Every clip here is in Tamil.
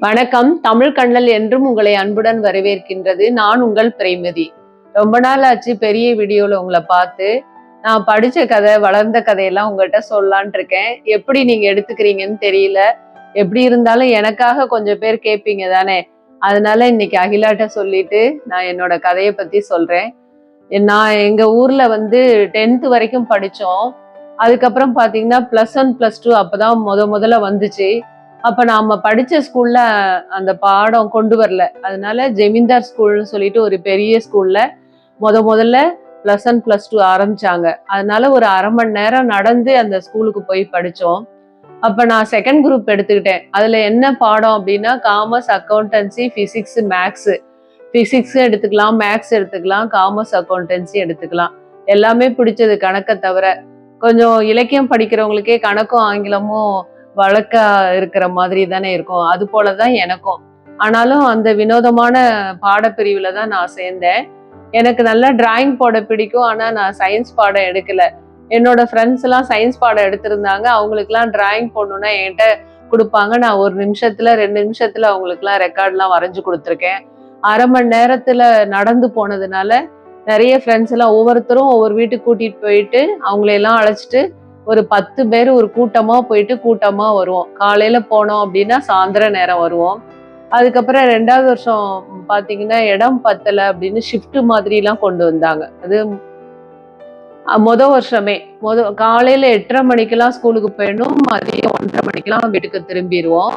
வணக்கம். தமிழ் கண்ணல் என்றும் உங்களை அன்புடன் வரவேற்கின்றது. நான் உங்கள் பிரேமதி. ரொம்ப நாள் ஆச்சு பெரிய வீடியோல உங்களை பார்த்து. நான் படிச்ச கதை வளர்ந்த கதையெல்லாம் உங்கள்கிட்ட சொல்லலான் இருக்கேன். எப்படி நீங்க எடுத்துக்கிறீங்கன்னு தெரியல. எப்படி இருந்தாலும் எனக்காக கொஞ்சம் பேர் கேட்பீங்க தானே. அதனால இன்னைக்கு அகிலாட்ட சொல்லிட்டு நான் என்னோட கதையை பத்தி சொல்றேன். நான் எங்க ஊர்ல வந்து டென்த் வரைக்கும் படித்தோம் அதுக்கப்புறம் பார்த்தீங்கன்னா ப்ளஸ் ஒன் ப்ளஸ் டூ அப்போதான் முத முதல்ல வந்துச்சு. அப்ப நாம படிச்ச ஸ்கூல்ல அந்த பாடம் கொண்டு வரல. அதனால ஜெமீன்தார் ஸ்கூல்னு சொல்லிட்டு ஒரு பெரிய ஸ்கூல்ல முத முதல்ல பிளஸ் ஒன் பிளஸ் டூ ஆரம்பிச்சாங்க. அதனால ஒரு அரை மணி நேரம் நடந்து அந்த ஸ்கூலுக்கு போய் படிச்சோம். அப்ப நான் செகண்ட் குரூப் எடுத்துக்கிட்டேன். அதுல என்ன பாடம் அப்படின்னா commerce accountancy physics maths physics எடுத்துக்கலாம் மேக்ஸ் எடுத்துக்கலாம் காமர்ஸ் அக்கௌண்டன்சி எடுத்துக்கலாம். எல்லாமே பிடிச்சது கணக்கை தவிர கொஞ்சம் இலக்கியம் படிக்கிறவங்களுக்கே கணக்கும் ஆங்கிலமும் வழக்க இருக்கிற மாதிரி தானே இருக்கும். அது போலதான் எனக்கும். ஆனாலும் அந்த வினோதமான பாடப்பிரிவில் தான் நான் சேர்ந்தேன். எனக்கு நல்லா டிராயிங் போட பிடிக்கும். ஆனால் நான் சயின்ஸ் பாடம் எடுக்கல. என்னோட ஃப்ரெண்ட்ஸ் எல்லாம் சயின்ஸ் பாடம் எடுத்திருந்தாங்க. அவங்களுக்குலாம் டிராயிங் போடணும்னா என்கிட்ட கொடுப்பாங்க. நான் ஒரு நிமிஷத்துல ரெண்டு நிமிஷத்துல அவங்களுக்குலாம் ரெக்கார்ட்லாம் வரைஞ்சு கொடுத்துருக்கேன். அரை மணி நேரத்துல நடந்து போனதுனால நிறைய ஃப்ரெண்ட்ஸ் எல்லாம் ஒவ்வொருத்தரும் ஒவ்வொரு வீட்டுக்கு கூட்டிட்டு போயிட்டு அவங்களையெல்லாம் அழைச்சிட்டு ஒரு பத்து பேர் ஒரு கூட்டமா போயிட்டு கூட்டமா வருவோம். காலையில போனோம் அப்படின்னா சாயந்தர நேரம் வருவோம். அதுக்கப்புறம் ரெண்டாவது வருஷம் பாத்தீங்கன்னா இடம் பத்தல அப்படின்னு ஷிஃப்ட் மாதிரிலாம் கொண்டு வந்தாங்க. அது முத வருஷமே. முத காலையில எட்டரை மணிக்கெல்லாம் ஸ்கூலுக்கு போயிடணும். மதியம் ஒன்றரை மணிக்கெல்லாம் வீட்டுக்கு திரும்பிடுவோம்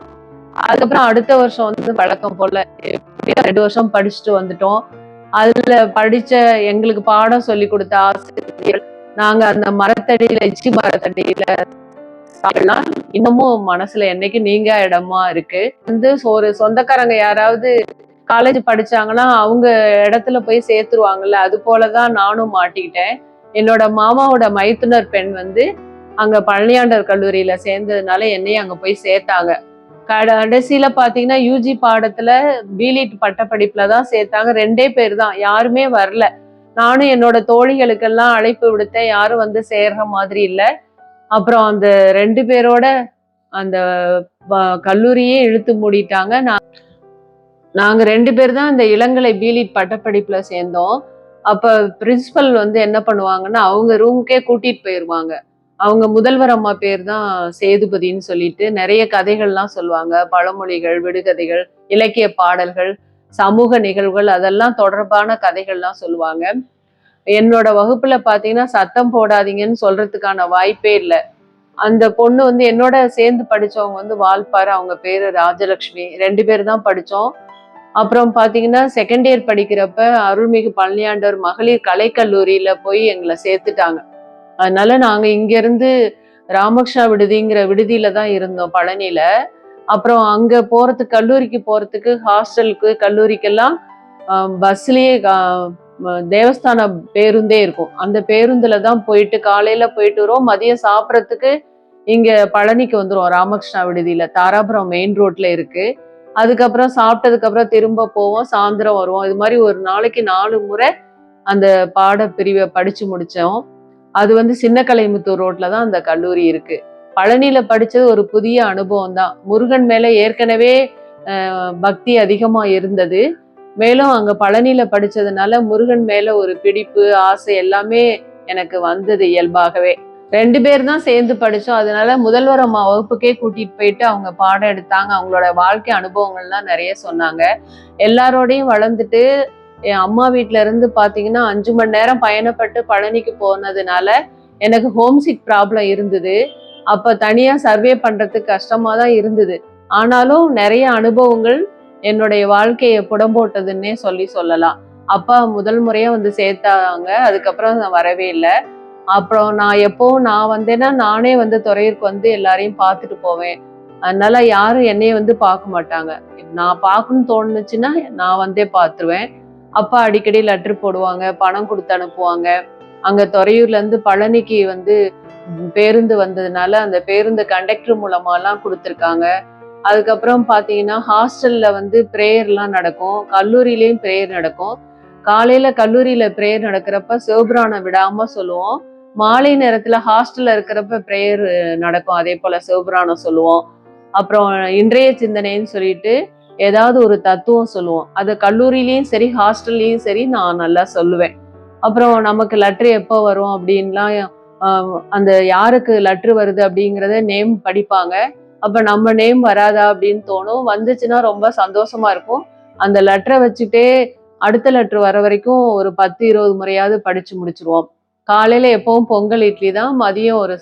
அதுக்கப்புறம் அடுத்த வருஷம் வந்து வழக்கம் போல எப்படியோ ரெண்டு வருஷம் படிச்சுட்டு வந்துட்டோம். அதுல படிச்ச எங்களுக்கு பாடம் சொல்லி கொடுத்த ஆசிரியர்கள் நாங்க அந்த மரத்தடியில இச்சி மரத்தடியில சாப்பிடலாம். இன்னமும் மனசுல என்னைக்கு நீங்க இடமா இருக்கு. வந்து ஒரு சொந்தக்காரங்க யாராவது காலேஜ் படிச்சாங்கன்னா அவங்க இடத்துல போய் சேர்த்துருவாங்கல்ல அது போலதான் நானும் மாட்டிக்கிட்டேன். என்னோட மாமாவோட மைத்துனர் பெண் வந்து அங்க பழனியாண்டர் கல்லூரியில சேர்ந்ததுனால என்னையும் அங்க போய் சேர்த்தாங்க. கடைசியில பாத்தீங்கன்னா யூஜி பாடத்துல பிலிட் பட்டப்படிப்புல தான் சேர்த்தாங்க. ரெண்டே பேர் தான். யாருமே வரல. நானும் என்னோட தோழிகளுக்கெல்லாம் அழைப்பு விடுத்தேன். யாரும் வந்து சேர்ற மாதிரி இல்லை. அப்புறம் அந்த ரெண்டு பேரோட அந்த கல்லூரியே இழுத்து மூடிட்டாங்க. நான் நாங்க ரெண்டு பேர் தான் இந்த இளங்கலை பீலிட் பட்டப்படிப்பில் சேர்ந்தோம். அப்ப பிரின்சிபல் வந்து என்ன பண்ணுவாங்கன்னா அவங்க ரூமுக்கே கூட்டிட்டு போயிடுவாங்க அவங்க முதல்வர் அம்மா பேர் தான் சேதுபதின்னு சொல்லிட்டு நிறைய கதைகள்லாம் சொல்லுவாங்க. பழமொழிகள் விடுகதைகள் இலக்கிய பாடல்கள் சமூக நிகழ்வுகள் அதெல்லாம் தொடர்பான கதைகள்லாம் சொல்லுவாங்க. என்னோட வகுப்புல பாத்தீங்கன்னா சத்தம் போடாதீங்கன்னு சொல்றதுக்கான வாய்ப்பே இல்லை. அந்த பொண்ணு வந்து என்னோட சேர்ந்து படிச்சவங்க வந்து வால்பாறை அவங்க பேரு ராஜலக்ஷ்மி. ரெண்டு பேர் தான் படிச்சோம். அப்புறம் பாத்தீங்கன்னா செகண்ட் இயர் படிக்கிறப்ப அருள்மிகு பழனியாண்டவர் மகளிர் கலைக்கல்லூரியில போய் எங்களை சேர்த்துட்டாங்க. அதனால நாங்க இங்க இருந்து ராமகிருஷ்ணா விடுதிங்கிற விடுதியில தான் இருந்தோம் பழனியில. அப்புறம் அங்க போறதுக்கு கல்லூரிக்கு போறதுக்கு ஹாஸ்டலுக்கு கல்லூரிக்கெல்லாம் பஸ்லேயே பஸ்லயே தேவஸ்தான பேருந்தே இருக்கும். அந்த பேருந்துல தான் போயிட்டு காலையில போயிட்டு வருவோம். மதியம் சாப்பிட்றதுக்கு இங்க பழனிக்கு வந்துரும் ராமகிருஷ்ணா விடுதியில. தாராபுரம் மெயின் ரோட்ல இருக்கு. அதுக்கப்புறம் சாப்பிட்டதுக்கு அப்புறம் திரும்ப போவோம். சாயந்தரம் வருவோம். இது மாதிரி ஒரு நாளைக்கு நாலு முறை அந்த பாடப்பிரிவை படிச்சு முடிச்சோம். அது வந்து சின்ன கலைமுத்தூர் ரோட்ல தான் அந்த கல்லூரி இருக்கு. பழனியில படிச்சது ஒரு புதிய அனுபவம் தான் முருகன் மேல ஏற்கனவே பக்தி அதிகமா இருந்தது. மேலும் அங்க பழனியில படிச்சதுனால முருகன் மேல ஒரு பிடிப்பு ஆசை எல்லாமே எனக்கு வந்தது இயல்பாகவே. ரெண்டு பேர் தான் சேர்ந்து படிச்சோம். அதனால முதல்வர் அம்மா வகுப்புக்கே கூட்டிட்டு போயிட்டு அவங்க பாடம் எடுத்தாங்க. அவங்களோட வாழ்க்கை அனுபவங்கள்லாம் நிறைய சொன்னாங்க. எல்லாரோடையும் வளர்ந்துட்டு என் அம்மா வீட்ல இருந்து பாத்தீங்கன்னா அஞ்சு மணி நேரம் பயணப்பட்டு பழனிக்கு போனதுனால எனக்கு ஹோம்சிக் ப்ராப்ளம் இருந்தது. அப்ப தனியா சர்வே பண்றதுக்கு கஷ்டமா தான் இருந்தது. ஆனாலும் நிறைய அனுபவங்கள் என்னுடைய வாழ்க்கையை புடம்போட்டதுன்னே சொல்லி சொல்லலாம். அப்பா முதல் முறையா வந்து சேர்த்தாங்க. அதுக்கப்புறம் நான் வரவே இல்லை. அப்புறம் நான் எப்போவும் நான் வந்தேன்னா நானே வந்து துறையூருக்கு வந்து எல்லாரையும் பார்த்துட்டு போவேன். அதனால யாரும் என்னைய வந்து பார்க்க மாட்டாங்க. நான் பார்க்கணும்னு தோணுச்சுன்னா நான் வந்தே பார்த்துருவேன். அப்பா அடிக்கடி லெட்டர் போடுவாங்க பணம் கொடுத்து அனுப்புவாங்க. அங்க துறையூர்ல இருந்து பழனிக்கு வந்து பேருந்து வந்ததுனால அந்த பேருந்து கண்டக்டர் மூலமாலாம் கொடுத்துருக்காங்க. அதுக்கப்புறம் பார்த்தீங்கன்னா ஹாஸ்டல்ல வந்து ப்ரேயர்லாம் நடக்கும். கல்லூரியிலையும் ப்ரேயர் நடக்கும். காலையில கல்லூரியில ப்ரேயர் நடக்கிறப்ப சிவபுராணம் விடாம சொல்லுவோம். மாலை நேரத்துல ஹாஸ்டல்ல இருக்கிறப்ப ப்ரேயர் நடக்கும். அதே போல சிவபுராணம் சொல்லுவோம். அப்புறம் இன்றைய சிந்தனைன்னு சொல்லிட்டு ஏதாவது ஒரு தத்துவம் சொல்லுவோம். அது கல்லூரியிலையும் சரி ஹாஸ்டல்லையும் சரி நான் நல்லா சொல்லுவேன். அப்புறம் நமக்கு லெட்ரு எப்போ வரும் அப்படின்லாம் அந்த யாருக்கு லெட்ரு வருது அப்படிங்கிறத நேம் படிப்பாங்க. அப்ப நம்ம நேம் வராதா அப்படின்னு தோணும். வந்துச்சுன்னா ரொம்ப சந்தோஷமா இருக்கும். அந்த லெட்டரை வச்சுட்டே அடுத்த லெட்ரு வர வரைக்கும் ஒரு பத்து இருபது முறையாவது படிச்சு முடிச்சிருவோம். காலையில எப்பவும் பொங்கல் இட்லி தான். மதியம் ஒரு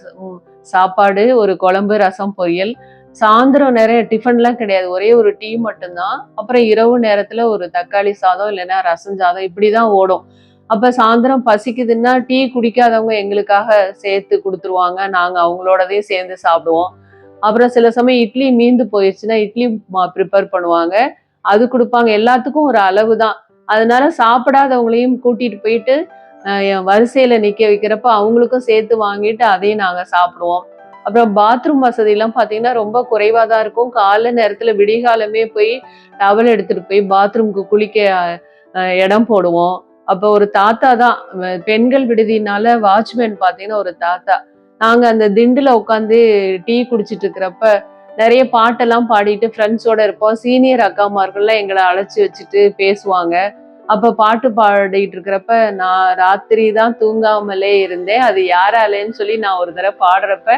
சாப்பாடு ஒரு குழம்பு ரசம் பொரியல். சாயந்தரம் நிறைய டிஃபன்லாம் கிடையாது. ஒரே ஒரு டீ மட்டும்தான். அப்புறம் இரவு நேரத்துல ஒரு தக்காளி சாதம் இல்லைன்னா ரசம் சாதம் இப்படிதான் ஓடும். அப்ப சாயந்தரம் பசிக்குதுன்னா டீ குடிக்காதவங்க எங்களுக்காக சேர்த்து கொடுத்துருவாங்க. நாங்க அவங்களோடதையும் சேர்ந்து சாப்பிடுவோம். அப்புறம் சில சமயம் இட்லி மீந்து போயிடுச்சுன்னா இட்லி ப்ரிப்பேர் பண்ணுவாங்க. அது கொடுப்பாங்க. எல்லாத்துக்கும் ஒரு அளவு தான் அதனால சாப்பிடாதவங்களையும் கூட்டிட்டு போயிட்டு வரிசையில நிக்க வைக்கிறப்ப அவங்களுக்கும் சேர்த்து வாங்கிட்டு அதையும் நாங்க சாப்பிடுவோம். அப்புறம் பாத்ரூம் வசதி எல்லாம் பாத்தீங்கன்னா ரொம்ப குறைவா தான் இருக்கும். காலை நேரத்துல விடிகாலமே போய் டவல் எடுத்துட்டு போய் பாத்ரூம்க்கு குளிக்க இடம் போடுவோம். அப்போ ஒரு தாத்தா தான். பெண்கள் விடுதினால வாட்ச்மேன் பார்த்தீங்கன்னா ஒரு தாத்தா. நாங்க அந்த திண்டுல உட்காந்து டீ குடிச்சிட்டு இருக்கிறப்ப நிறைய பாட்டெல்லாம் பாடிட்டு ஃப்ரெண்ட்ஸோட இருப்போம். சீனியர் அக்காமார்கள்லாம் எங்களை அழைச்சி வச்சுட்டு பேசுவாங்க. அப்ப பாட்டு பாடிட்டு இருக்கிறப்ப நான் ராத்திரி தான் தூங்காமலே இருந்தேன். அது யாராலேன்னு சொல்லி நான் ஒரு தடவை பாடுறப்ப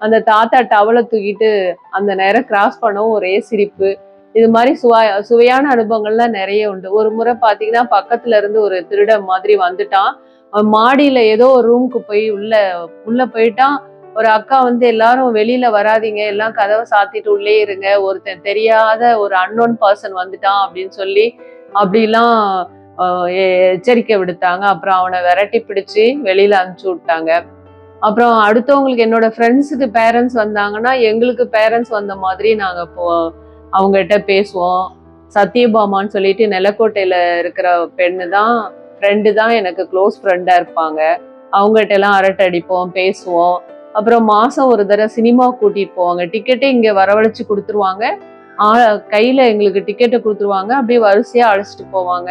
அந்த தாத்தா டவலை தூக்கிட்டு அந்த நேரம் கிராஸ் பண்ணவும் ஒரே சிரிப்பு. இது மாதிரி சுவா சுவையான அனுபவங்கள்லாம் நிறைய உண்டு. ஒரு முறை பாத்தீங்கன்னா பக்கத்துல இருந்து ஒரு திருடன் மாதிரி வந்துட்டான். மாடியில ஏதோ ஒரு ரூமுக்கு போய் உள்ள உள்ள போயிட்டான். ஒரு அக்கா வந்து எல்லாரும் வெளியில வராதீங்க. எல்லாம் கதவை சாத்திட்டு உள்ளே இருங்க. ஒருத்தன் தெரியாத ஒரு அன்னோன் பர்சன் வந்துட்டான் அப்படின்னு சொல்லி அப்படிலாம் எச்சரிக்கை விடுத்தாங்க. அப்புறம் அவனை விரட்டி பிடிச்சு வெளியில அனுப்பிச்சு விட்டாங்க. அப்புறம் அடுத்தவங்களுக்கு என்னோட ஃப்ரெண்ட்ஸுக்கு பேரண்ட்ஸ் வந்தாங்கன்னா எங்களுக்கு பேரண்ட்ஸ் வந்த மாதிரி நாங்க இப்போ அவங்ககிட்ட பேசுவோம். சத்யபாமான்னு சொல்லிட்டு நிலக்கோட்டையில் இருக்கிற பெண்ணு தான் ஃப்ரெண்டு தான் எனக்கு க்ளோஸ் ஃப்ரெண்டாக இருப்பாங்க. அவங்ககிட்ட எல்லாம் அரட்டை அடிப்போம் பேசுவோம். அப்புறம் மாதம் ஒரு தடவை சினிமா கூட்டிகிட்டு போவாங்க. டிக்கெட்டே இங்கே வரவழைச்சு கொடுத்துருவாங்க. கையில் எங்களுக்கு டிக்கெட்டை கொடுத்துருவாங்க. அப்படியே வரிசையாக அழைச்சிட்டு போவாங்க.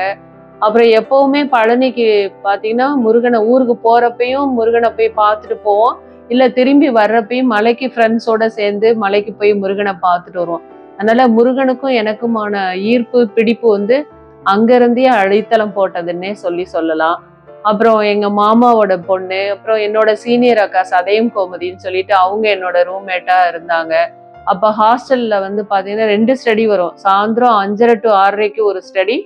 அப்புறம் எப்போவுமே பழனிக்கு பார்த்தீங்கன்னா முருகனை ஊருக்கு போகிறப்பையும் முருகனை போய் பார்த்துட்டு போவோம். இல்லை திரும்பி வர்றப்பையும் மலைக்கு ஃப்ரெண்ட்ஸோட சேர்ந்து மலைக்கு போய் முருகனை பார்த்துட்டு வருவோம். அதனால முருகனுக்கும் எனக்குமான ஈர்ப்பு பிடிப்பு வந்து அங்கிருந்தே அடித்தளம் போட்டதுன்னே சொல்லி சொல்லலாம். அப்புறம் எங்க மாமாவோட பொண்ணு அப்புறம் என்னோட சீனியர் அக்கா சதயம் கோமதின்னு சொல்லிட்டு அவங்க என்னோட ரூம்மேட்டா இருந்தாங்க. அப்ப ஹாஸ்டல்ல வந்து பாத்தீங்கன்னா ரெண்டு ஸ்டடி வரும். சாயந்தரம் அஞ்சரை டு ஆறரைக்கு ஒரு ஸ்டடி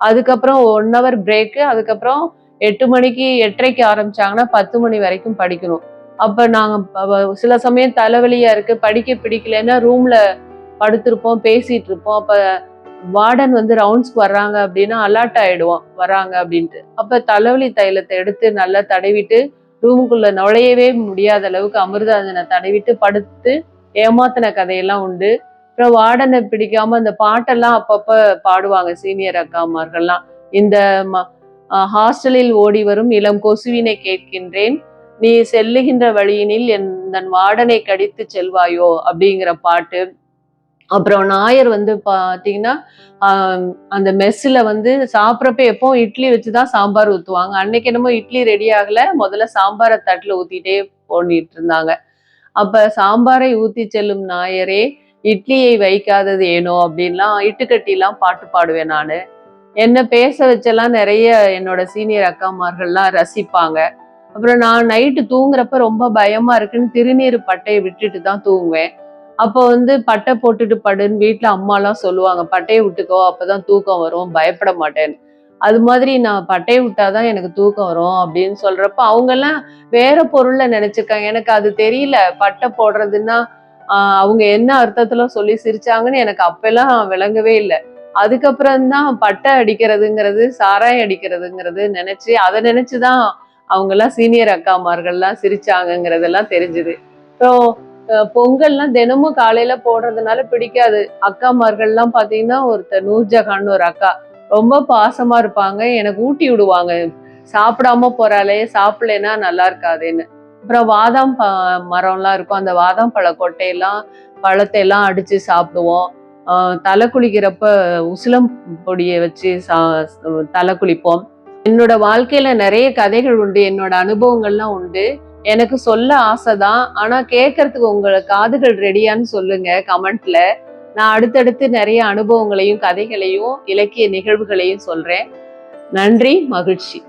அதுக்கப்புறம் ஒன் ஹவர் பிரேக்கு அதுக்கப்புறம் எட்டு மணிக்கு எட்டரைக்கு ஆரம்பிச்சாங்கன்னா பத்து மணி வரைக்கும் படிக்கணும். அப்ப நாங்க சில சமயம் தலைவலியா இருக்கு படிக்க பிடிக்கலன்னா ரூம்ல படுத்திருப்போம் பேசிட்டு இருப்போம் அப்ப வார்டன் வந்து ரவுண்ட்ஸ்க்கு வர்றாங்க அப்படின்னா அலர்ட் ஆயிடுவோம் வராங்க அப்படின்ட்டு. அப்ப தலைவலி தைலத்தை எடுத்து நல்லா தடவிட்டு ரூமுக்குள்ள நுழையவே முடியாத அளவுக்கு அமிர்தாஞ்சனை தடவிட்டு படுத்து ஏமாத்தின கதையெல்லாம் உண்டு. அப்புறம் வார்டனை பிடிக்காம அந்த பாட்டெல்லாம் அப்பப்ப பாடுவாங்க சீனியர் அக்காமார்கள்லாம். இந்த ஹாஸ்டலில் ஓடி வரும் இளம் கொசுவினை கேட்கின்றேன். நீ செல்லுகின்ற வழியினில் என் தன் வார்டனை கடித்து செல்வாயோ? அப்படிங்கிற பாட்டு. அப்புறம் நாயர் வந்து பார்த்தீங்கன்னா அந்த மெஸ்ஸில் வந்து சாப்பிட்றப்ப எப்போ இட்லி வச்சு தான் சாம்பார் ஊற்றுவாங்க அன்னைக்கு என்னமோ இட்லி ரெடி ஆகலை. முதல்ல சாம்பாரை தட்டில் ஊற்றிட்டே போனிட்டு இருந்தாங்க. அப்போ சாம்பாரை ஊற்றி செல்லும் நாயரே இட்லியை வைக்காதது ஏனோ அப்படின்லாம் இட்டுக்கட்டிலாம் பாட்டு பாடுவேன் நான். என்ன பேச வச்செல்லாம் நிறைய என்னோட சீனியர் அக்காமார்கள்லாம் ரசிப்பாங்க. அப்புறம் நான் நைட்டு தூங்குறப்ப ரொம்ப பயமா இருக்குன்னு திருநீர் பட்டையை விட்டுட்டு தான் தூங்குவேன். அப்போ வந்து பட்டை போட்டுட்டு படுன்னு வீட்டில் அம்மாலாம் சொல்லுவாங்க பட்டையை விட்டுக்கோ அப்போதான் தூக்கம் வரும் பயப்பட மாட்டேன்னு. அது மாதிரி நான் பட்டையை விட்டாதான் எனக்கு தூக்கம் வரும் அப்படின்னு சொல்றப்ப அவங்கெல்லாம் வேற பொருள்ல நினைச்சிருக்காங்க. எனக்கு அது தெரியல பட்டை போடுறதுன்னா ஆஹ் அவங்க என்ன அர்த்தத்துல சொல்லி சிரிச்சாங்கன்னு எனக்கு அப்பெல்லாம் விளங்கவே இல்லை. அதுக்கப்புறம் தான் பட்டை அடிக்கிறதுங்கிறது சாராயம் அடிக்கிறதுங்கிறது நினைச்சு அதை நினைச்சுதான் அவங்கெல்லாம் சீனியர் அக்காமார்கள்லாம் சிரிச்சாங்கங்கிறதெல்லாம் தெரிஞ்சுது. அப்புறம் பொங்கல்லாம் தினமும் காலையில போடுறதுனால பிடிக்காது. அக்காமார்கள்லாம் பாத்தீங்கன்னா ஒருத்தர் நூர்ஜஹான்னு ஒரு அக்கா. ரொம்ப பாசமா இருப்பாங்க. எனக்கு ஊட்டி விடுவாங்க. சாப்பிடாம போறாளே சாப்பிடலன்னா நல்லா இருக்காதுன்னு. அப்புறம் வாதாம் ப மரம்லாம் இருக்கும். அந்த வாதாம் பழ கொட்டையெல்லாம் பழத்தை எல்லாம் அடிச்சு சாப்பிடுவோம். தலை குளிக்கிறப்ப உசிலம் பொடியை வச்சு சா தலை குளிப்போம். என்னோட வாழ்க்கையில நிறைய கதைகள் உண்டு. என்னோட அனுபவங்கள்லாம் உண்டு. எனக்கு சொல்ல ஆசைதான். ஆனா கேட்கறதுக்கு உங்களை காதுகள் ரெடியான்னு சொல்லுங்க கமெண்ட்ல. நான் அடுத்தடுத்து நிறைய அனுபவங்களையும் கதைகளையும் இலக்கிய நிகழ்வுகளையும் சொல்றேன். நன்றி மகிழ்ச்சி.